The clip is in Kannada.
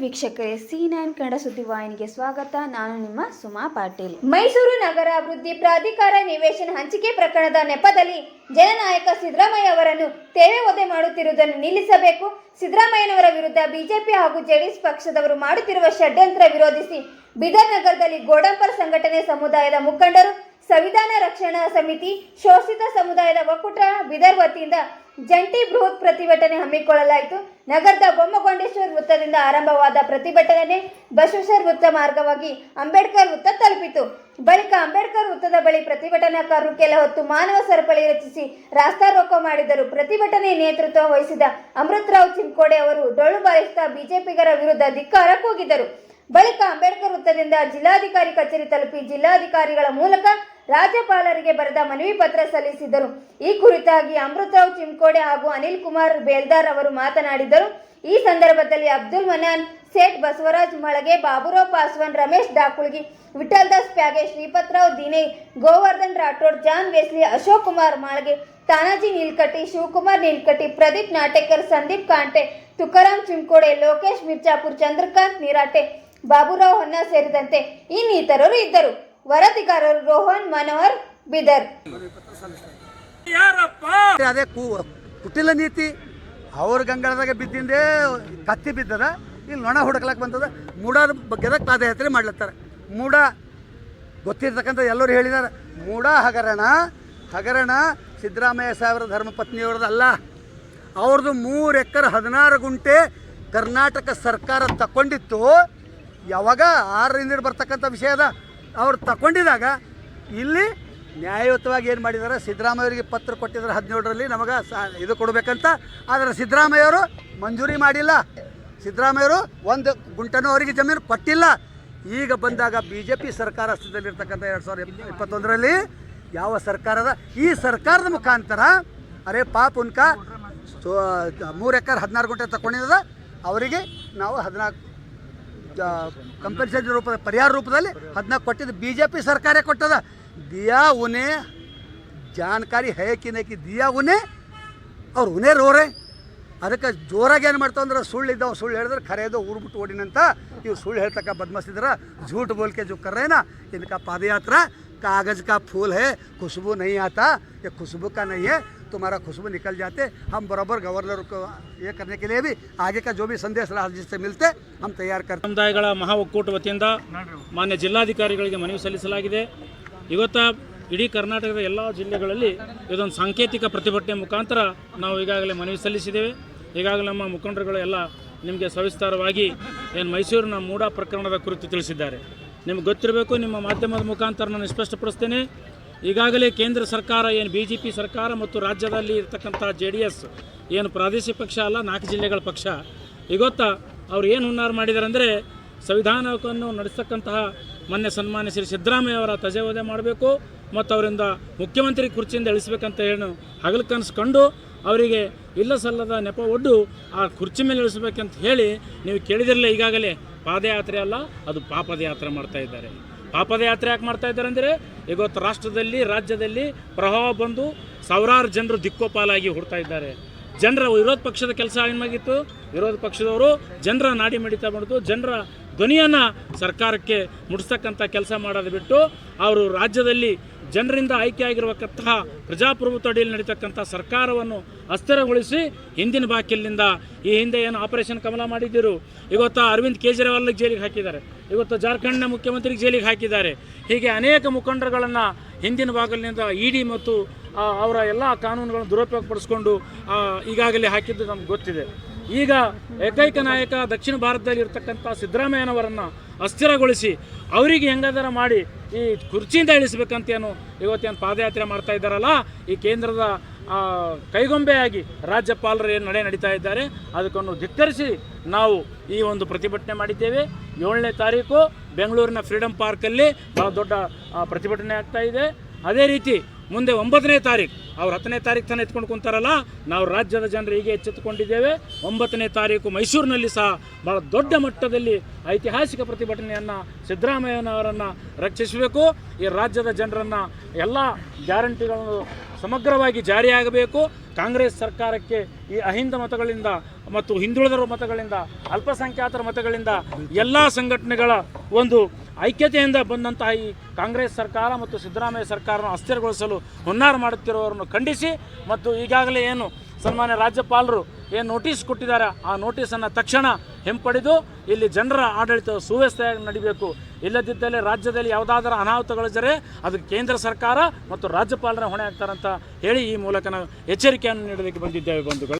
ವೀಕ್ಷಕರೇ ಸಿ ನೈನ್ ಕನ್ನಡ ಸುದ್ದಿವಾಹಿನಿಗೆ ಸ್ವಾಗತ. ನಾನು ನಿಮ್ಮ ಸುಮಾ ಪಾಟೀಲ್. ಮೈಸೂರು ನಗರ ಅಭಿವೃದ್ಧಿ ಪ್ರಾಧಿಕಾರ ನಿವೇಶನ ಹಂಚಿಕೆ ಪ್ರಕರಣದ ನೆಪದಲ್ಲಿ ಜನನಾಯಕ ಸಿದ್ದರಾಮಯ್ಯ ಅವರನ್ನು ತೇವೆ ಒದೆ ಮಾಡುತ್ತಿರುವುದನ್ನು ನಿಲ್ಲಿಸಬೇಕು. ಸಿದ್ದರಾಮಯ್ಯನವರ ವಿರುದ್ಧ ಬಿಜೆಪಿ ಹಾಗೂ ಜೆಡಿಎಸ್ ಪಕ್ಷದವರು ಮಾಡುತ್ತಿರುವ ಷಡ್ಯಂತ್ರ ವಿರೋಧಿಸಿ ಬಿದರ್ ನಗರದಲ್ಲಿ ಗೋಡಂಪರ್ ಸಂಘಟನೆ ಸಮುದಾಯದ ಮುಖಂಡರು, ಸಂವಿಧಾನ ರಕ್ಷಣಾ ಸಮಿತಿ, ಶೋಷಿತ ಸಮುದಾಯದ ಒಕ್ಕೂಟ ಬಿದರ್ ವತಿಯಿಂದ ಜಂಟಿ ಬೃಹತ್ ಪ್ರತಿಭಟನೆ ಹಮ್ಮಿಕೊಳ್ಳಲಾಯಿತು. ನಗರದ ಬೊಮ್ಮಗೊಂಡೇಶ್ವರ ವೃತ್ತದಿಂದ ಆರಂಭವಾದ ಪ್ರತಿಭಟನೆ ಬಸವೇಶ್ವರ ವೃತ್ತ ಮಾರ್ಗವಾಗಿ ಅಂಬೇಡ್ಕರ್ ವೃತ್ತ ತಲುಪಿತು. ಬಳಿಕ ಅಂಬೇಡ್ಕರ್ ವೃತ್ತದ ಬಳಿ ಪ್ರತಿಭಟನಾಕಾರರು ಕೆಲ ಹೊತ್ತು ಮಾನವ ಸರಪಳಿ ರಚಿಸಿ ರಾಸ್ತಾರೋಕ ಮಾಡಿದರು. ಪ್ರತಿಭಟನೆ ನೇತೃತ್ವ ವಹಿಸಿದ ಅಮೃತರಾವ್ ಚಿಂಕೋಡೆ ಅವರು ಡೊಳ್ಳು ಬಾರಿಸುತ್ತಾ ಬಿಜೆಪಿಗರ ವಿರುದ್ಧ ಧಿಕ್ಕಾರ ಕೂಗಿದರು. ಬಳಿಕ ಅಂಬೇಡ್ಕರ್ ವೃತ್ತದಿಂದ ಜಿಲ್ಲಾಧಿಕಾರಿ ಕಚೇರಿ ತಲುಪಿ ಜಿಲ್ಲಾಧಿಕಾರಿಗಳ ಮೂಲಕ ರಾಜ್ಯಪಾಲರಿಗೆ ಬರೆದ ಮನವಿ ಪತ್ರ ಸಲ್ಲಿಸಿದರು. ಈ ಕುರಿತಾಗಿ ಅಮೃತರಾವ್ ಚಿಮ್ಕೋಡೆ ಹಾಗೂ ಅನಿಲ್ ಕುಮಾರ್ ಬೇಲ್ದಾರ್ ಅವರು ಮಾತನಾಡಿದರು. ಈ ಸಂದರ್ಭದಲ್ಲಿ ಅಬ್ದುಲ್ ಮನಾನ್, ಸೇಠ್ ಬಸವರಾಜ್ ಮಳಗೆ, ಬಾಬುರಾವ್ ಪಾಸ್ವಾನ್, ರಮೇಶ್ ಡಾಕುಳ್ಗಿ ವಿಠಲ್ ದಾಸ್ ಪ್ಯಾಗೆ, ಶ್ರೀಪತ್ರಾವ್ ದಿನೇ, ಗೋವರ್ಧನ್ ರಾಠೋಡ್, ಜಾನ್ ವೇಸ್ಲಿ, ಅಶೋಕ್ ಕುಮಾರ್ ಮಾಳ್ಗೆ, ತಾನಾಜಿ ನೀಲ್ಕಟ್ಟಿ, ಶಿವಕುಮಾರ್ ನೀಲ್ಕಟ್ಟಿ, ಪ್ರದೀಪ್ ನಾಟೇಕರ್, ಸಂದೀಪ್ ಕಾಂಟೆ, ತುಕಾರಾಮ್ ಚಿಮ್ಕೋಡೆ, ಲೋಕೇಶ್ ಮಿರ್ಜಾಪುರ್, ಚಂದ್ರಕಾಂತ್ ನಿರಾಟೆ, ಬಾಬುರಾವ್ ಹೊನ್ನ ಸೇರಿದಂತೆ ಇನ್ನಿತರರು ಇದ್ದರು. ವರದಿಗಾರರು ರೋಹನ್ ಮನೋಹರ್ ಬಿದರ್. ಯಾರಪ್ಪ? ಅದೇ ಕುಟಿಲ ನೀತಿ ಅವ್ರ ಗಂಗಳದಾಗ ಬಿದ್ದಿಂದೆ ಕತ್ತಿ ಬಿದ್ದದ ಇಲ್ಲಿ ನೊಣ ಹುಡುಕ್ಲಕ್ಕೆ ಬಂದದ ಮೂಡದ ಬಗ್ಗೆದಾಗ ಪಾದಯಾತ್ರೆ ಮಾಡ್ಲತ್ತಾರೆ. ಮೂಡ ಗೊತ್ತಿರ್ತಕ್ಕಂಥ ಎಲ್ಲರೂ ಹೇಳಿದ್ದಾರೆ ಮೂಡ ಹಗರಣ ಹಗರಣ ಸಿದ್ದರಾಮಯ್ಯ ಸಾಹೇಬರ ಧರ್ಮಪತ್ನಿಯವ್ರದ್ದು ಅಲ್ಲ ಅವ್ರದ್ದು ಮೂರು ಎಕರೆ ಹದಿನಾರು ಗುಂಟೆ ಕರ್ನಾಟಕ ಸರ್ಕಾರ ತಗೊಂಡಿತ್ತು ಯಾವಾಗ ಆರರಿಂದ ಬರ್ತಕ್ಕಂಥ ವಿಷಯ ಅದ. ಅವ್ರು ತಗೊಂಡಿದಾಗ ಇಲ್ಲಿ ನ್ಯಾಯಯುತವಾಗಿ ಏನು ಮಾಡಿದ್ದಾರೆ ಸಿದ್ದರಾಮಯ್ಯವರಿಗೆ ಪತ್ರ ಕೊಟ್ಟಿದ್ದಾರೆ ಹದಿನೇಳರಲ್ಲಿ, ನಮಗೆ ಸಾ ಇದು ಕೊಡಬೇಕಂತ. ಆದರೆ ಸಿದ್ದರಾಮಯ್ಯವರು ಮಂಜೂರಿ ಮಾಡಿಲ್ಲ. ಸಿದ್ದರಾಮಯ್ಯವರು ಒಂದು ಗುಂಟನೂ ಅವರಿಗೆ ಜಮೀನು ಕೊಟ್ಟಿಲ್ಲ. ಈಗ ಬಂದಾಗ ಬಿ ಜೆ ಪಿ ಸರ್ಕಾರ ಅಸ್ತಿತ್ವದಲ್ಲಿರ್ತಕ್ಕಂಥ ಎರಡು ಸಾವಿರದ ಇಪ್ಪ ಇಪ್ಪತ್ತೊಂದರಲ್ಲಿ ಯಾವ ಸರ್ಕಾರದ, ಈ ಸರ್ಕಾರದ ಮುಖಾಂತರ, ಅರೆ ಪಾಪ ಉನ್ಕ ಮೂರು ಎಕರೆ ಹದಿನಾರು ಗುಂಟೆ ತಗೊಂಡಿದ್ದ ಅವರಿಗೆ ನಾವು ಹದಿನಾಲ್ಕು ಕಂಪೆನ್ಸೇಟ್ ರೂಪದ, ಪರಿಹಾರ ರೂಪದಲ್ಲಿ ಅದನ್ನ ಕೊಟ್ಟಿದ್ದು ಬಿ ಜೆ ಪಿ ಸರ್ಕಾರ ಕೊಟ್ಟದ. ದಿಯಾ ಉನೆ ಜಾನ್ಕಾರಿ ಹೇಕಿನೇಕಿ ದಿಯಾ ಉನೆ, ಅವ್ರು ಉನೇ ರೋರೆ. ಅದಕ್ಕೆ ಜೋರಾಗಿ ಏನು ಮಾಡ್ತಾವ ಅಂದ್ರೆ ಸುಳ್ಳು ಇದ್ದಾವೆ, ಸುಳ್ಳು ಹೇಳಿದ್ರೆ ಖರೇದು ಊರು ಬಿಟ್ಟು ಓಡಿನಂತ ಇವ್ರು ಸುಳ್ಳು ಹೇಳ್ತಕ್ಕ ಬದ್ಮಸಿದ್ರ ಝೂಟ್ ಬೋಲ್ಕೆ ಜುಕ್ಕರೇನ ಇದಕ್ಕೆ ಪಾದಯಾತ್ರೆ. रहे हैं ना इनका पद यात्रा कागज़ का फूल है खुशबू नहीं आता ये खुशबू का नहीं है तुम्हारा खुशबू निकल जाते हम बराबर गवर्नर को ये करने के लिए भी आगे का जो भी संदेश राज्य से मिलते हम तैयार करते ಸಮುದಾಯಗಳ ಮಹಾ ಒಕ್ಕೂಟ ವತಿಯಿಂದ ಮಾನ್ಯ ಜಿಲ್ಲಾಧಿಕಾರಿಗಳಿಗೆ ಮನವಿ ಸಲ್ಲಿಸಲಾಗಿದೆ ಇವತ್ತ ಇಡೀ ಕರ್ನಾಟಕದ ಎಲ್ಲ ಜಿಲ್ಲೆಗಳಲ್ಲಿ ಇದೊಂದು ಸಾಂಕೇತಿಕ ಪ್ರತಿಭಟನೆ ಮುಖಾಂತರ ನಾವು ಈಗಾಗಲೇ ಮನವಿ ಸಲ್ಲಿಸಿದ್ದೇವೆ ಈಗಾಗಲೇ ನಮ್ಮ ಮುಖಂಡರುಗಳು ಎಲ್ಲ ನಿಮಗೆ ಸವಿಸ್ತಾರವಾಗಿ ಏನು ಮೈಸೂರಿನ ಮೂಡ ಪ್ರಕರಣದ ಕುರಿತು ತಿಳಿಸಿದ್ದಾರೆ ನಿಮ್ಗೆ ಗೊತ್ತಿರಬೇಕು, ನಿಮ್ಮ ಮಾಧ್ಯಮದ ಮುಖಾಂತರ ನಾನು ಸ್ಪಷ್ಟಪಡಿಸ್ತೇನೆ. ಈಗಾಗಲೇ ಕೇಂದ್ರ ಸರ್ಕಾರ ಏನು ಬಿ ಜೆ ಪಿ ಸರ್ಕಾರ ಮತ್ತು ರಾಜ್ಯದಲ್ಲಿ ಇರ್ತಕ್ಕಂಥ ಜೆ ಡಿ ಎಸ್ ಏನು ಪ್ರಾದೇಶಿಕ ಪಕ್ಷ ಅಲ್ಲ, ನಾಲ್ಕು ಜಿಲ್ಲೆಗಳ ಪಕ್ಷ. ಇವತ್ತ ಅವ್ರು ಏನು ಹುನ್ನಾರ ಮಾಡಿದ್ದಾರೆ ಅಂದರೆ ಸಂವಿಧಾನವನ್ನು ನಡೆಸ್ತಕ್ಕಂತಹ ಮೊನ್ನೆ ಸನ್ಮಾನ್ಯ ಶ್ರೀ ಸಿದ್ದರಾಮಯ್ಯ ಅವರ ತಜೆವಧೆ ಮಾಡಬೇಕು ಮತ್ತು ಅವರಿಂದ ಮುಖ್ಯಮಂತ್ರಿ ಕುರ್ಚಿಯಿಂದ ಇಳಿಸ್ಬೇಕಂತ ಏನು ಹಗಲು ಕನಸು ಕಂಡು ಅವರಿಗೆ ಇಲ್ಲ ಸಲ್ಲದ ನೆಪ ಒಡ್ಡು ಆ ಕುರ್ಚಿ ಮೇಲೆ ಇಳಿಸ್ಬೇಕಂತ ಹೇಳಿ ನೀವು ಕೇಳಿದಿರಲಿಲ್ಲ ಈಗಾಗಲೇ. ಪಾದಯಾತ್ರೆ ಅಲ್ಲ, ಅದು ಪಾಪದ ಯಾತ್ರೆ ಮಾಡ್ತಾ ಇದ್ದಾರೆ. ಪಾಪದ ಯಾತ್ರೆ ಯಾಕೆ ಮಾಡ್ತಾ ಇದ್ದಾರೆ ಅಂದರೆ, ಇವತ್ತು ರಾಷ್ಟ್ರದಲ್ಲಿ, ರಾಜ್ಯದಲ್ಲಿ ಪ್ರಭಾವ ಬಂದು ಸಾವಿರಾರು ಜನರು ದಿಕ್ಕೋಪಾಲಾಗಿ ಹುಡ್ತಾ ಇದ್ದಾರೆ. ಜನರ ವಿರೋಧ ಪಕ್ಷದ ಕೆಲಸ ಏನಾಗಿತ್ತು? ವಿರೋಧ ಪಕ್ಷದವರು ಜನರ ನಾಡಿ ಮಿಡಿತ ಮಾಡಿದ್ದು ಜನರ ಧ್ವನಿಯನ್ನು ಸರ್ಕಾರಕ್ಕೆ ಮುಡಿಸ್ತಕ್ಕಂಥ ಕೆಲಸ ಮಾಡೋದು ಬಿಟ್ಟು, ಅವರು ರಾಜ್ಯದಲ್ಲಿ ಜನರಿಂದ ಆಯ್ಕೆಯಾಗಿರುವಂತಹ ಪ್ರಜಾಪ್ರಭುತ್ವ ಅಡಿಯಲ್ಲಿ ನಡೀತಕ್ಕಂಥ ಸರ್ಕಾರವನ್ನು ಅಸ್ಥಿರಗೊಳಿಸಿ ಹಿಂದಿನ ಬಾಕಿಲಿನಿಂದ ಈ ಹಿಂದೆ ಏನು ಆಪರೇಷನ್ ಕಮಲ ಮಾಡಿದ್ದರು, ಇವತ್ತು ಅರವಿಂದ್ ಕೇಜ್ರಿವಾಲ್ಗೆ ಜೈಲಿಗೆ ಹಾಕಿದ್ದಾರೆ, ಇವತ್ತು ಜಾರ್ಖಂಡ್ನ ಮುಖ್ಯಮಂತ್ರಿಗೆ ಜೈಲಿಗೆ ಹಾಕಿದ್ದಾರೆ. ಹೀಗೆ ಅನೇಕ ಮುಖಂಡರುಗಳನ್ನು ಹಿಂದಿನ ಬಾಗಿಲಿನಿಂದ ಇ ಮತ್ತು ಅವರ ಎಲ್ಲ ಕಾನೂನುಗಳನ್ನು ದುರುಪಯೋಗಪಡಿಸ್ಕೊಂಡು ಈಗಾಗಲೇ ಹಾಕಿದ್ದು ನಮ್ಗೆ ಗೊತ್ತಿದೆ. ಈಗ ಏಕೈಕ ನಾಯಕ ದಕ್ಷಿಣ ಭಾರತದಲ್ಲಿ ಇರತಕ್ಕಂಥ ಸಿದ್ದರಾಮಯ್ಯನವರನ್ನು ಅಸ್ಥಿರಗೊಳಿಸಿ ಅವರಿಗೆ ಹೆಂಗಾದಾರ ಮಾಡಿ ಈ ಕುರ್ಚಿಯಿಂದ ಇಳಿಸ್ಬೇಕಂತ ಏನು ಇವತ್ತೇನು ಪಾದಯಾತ್ರೆ ಮಾಡ್ತಾ ಇದ್ದಾರಲ್ಲ, ಈ ಕೇಂದ್ರದ ಕೈಗೊಂಬೆಯಾಗಿ ರಾಜ್ಯಪಾಲರು ಏನು ನಡೆ ನಡೀತಾ ಇದ್ದಾರೆ. ಅದಕ್ಕನ್ನು ಧಿಕ್ಕರಿಸಿ ನಾವು ಈ ಒಂದು ಪ್ರತಿಭಟನೆ ಮಾಡಿದ್ದೇವೆ. ಏಳನೇ ತಾರೀಕು ಬೆಂಗಳೂರಿನ ಫ್ರೀಡಮ್ ಪಾರ್ಕಲ್ಲಿ ಭಾಳ ದೊಡ್ಡ ಪ್ರತಿಭಟನೆ ಆಗ್ತಾ ಇದೆ. ಅದೇ ರೀತಿ ಮುಂದೆ ಒಂಬತ್ತನೇ ತಾರೀಕು ಅವ್ರು ಹತ್ತನೇ ತಾರೀಕು ತಾನೇ ಎತ್ಕೊಂಡು ಕುಂತಾರಲ್ಲ, ನಾವು ರಾಜ್ಯದ ಜನರು ಹೀಗೆ ಎಚ್ಚೆತ್ತುಕೊಂಡಿದ್ದೇವೆ. ಒಂಬತ್ತನೇ ತಾರೀಕು ಮೈಸೂರಿನಲ್ಲಿ ಸಹ ಭಾಳ ದೊಡ್ಡ ಮಟ್ಟದಲ್ಲಿ ಐತಿಹಾಸಿಕ ಪ್ರತಿಭಟನೆಯನ್ನು ಸಿದ್ದರಾಮಯ್ಯನವರನ್ನು ರಕ್ಷಿಸಬೇಕು. ಈ ರಾಜ್ಯದ ಜನರನ್ನು ಎಲ್ಲ ಗ್ಯಾರಂಟಿಗಳನ್ನು ಸಮಗ್ರವಾಗಿ ಜಾರಿಯಾಗಬೇಕು. ಕಾಂಗ್ರೆಸ್ ಸರ್ಕಾರಕ್ಕೆ ಈ ಅಹಿಂದ ಮತಗಳಿಂದ ಮತ್ತು ಹಿಂದುಳಿದರ ಮತಗಳಿಂದ, ಅಲ್ಪಸಂಖ್ಯಾತರ ಮತಗಳಿಂದ ಎಲ್ಲ ಸಂಘಟನೆಗಳ ಒಂದು ಐಕ್ಯತೆಯಿಂದ ಬಂದಂತಹ ಈ ಕಾಂಗ್ರೆಸ್ ಸರ್ಕಾರ ಮತ್ತು ಸಿದ್ದರಾಮಯ್ಯ ಸರ್ಕಾರವನ್ನು ಅಸ್ಥಿರಗೊಳಿಸಲು ಹುನ್ನಾರ ಮಾಡುತ್ತಿರುವವರನ್ನು ಖಂಡಿಸಿ ಮತ್ತು ಈಗಾಗಲೇ ಏನು ಸನ್ಮಾನ್ಯ ರಾಜ್ಯಪಾಲರು ಏನು ನೋಟಿಸ್ ಕೊಟ್ಟಿದ್ದಾರೆ, ಆ ನೋಟಿಸನ್ನು ತಕ್ಷಣ ಹಿಂಪಡೆದು ಇಲ್ಲಿ ಜನರ ಆಡಳಿತ ಸುವ್ಯವಸ್ಥೆಯಾಗಿ ನಡಿಬೇಕು. ಇಲ್ಲದಿದ್ದಲ್ಲಿ ರಾಜ್ಯದಲ್ಲಿ ಯಾವುದಾದ್ರೂ ಅನಾಹುತಗಳಿದ್ದರೆ ಅದು ಕೇಂದ್ರ ಸರ್ಕಾರ ಮತ್ತು ರಾಜ್ಯಪಾಲರ ಹೊಣೆ ಆಗ್ತಾರಂತ ಹೇಳಿ ಈ ಮೂಲಕ ನಾವು ಎಚ್ಚರಿಕೆಯನ್ನು ನೀಡೋದಕ್ಕೆ ಬಂದಿದ್ದೇವೆ ಬಂಧುಗಳು.